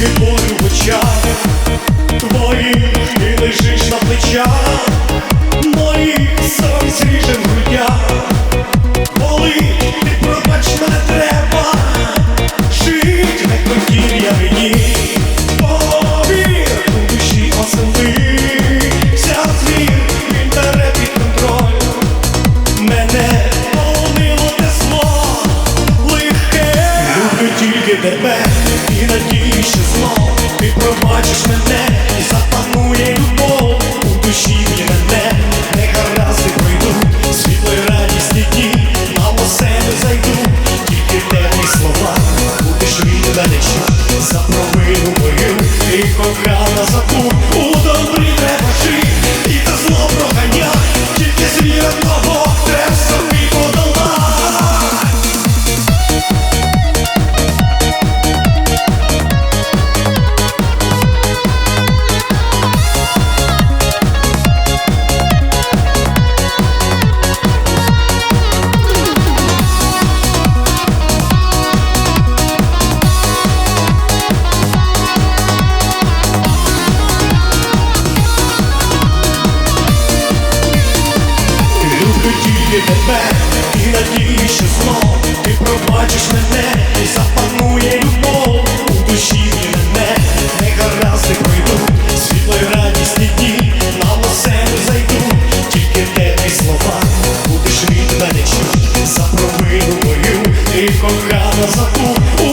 Ти болю в очах. Твоїх ти лежиш на плечах, моїх сором свіжим грудях, коли ти пробач мене треба, жить не хотів я мені, повір у душі оселився звір він бере під контроль, мене полонило те зло, лихе, люблю тільки тебе і надію. Кохана забудь тільки тебе, і надії, що знов ти пробачиш мене, і запанує любов у душі і мене, не гаразд, не пройду, світлої радісні дні, на оселю зайду, тільки теплі слова, будеш від мене чути за провину мою, ти кохана забув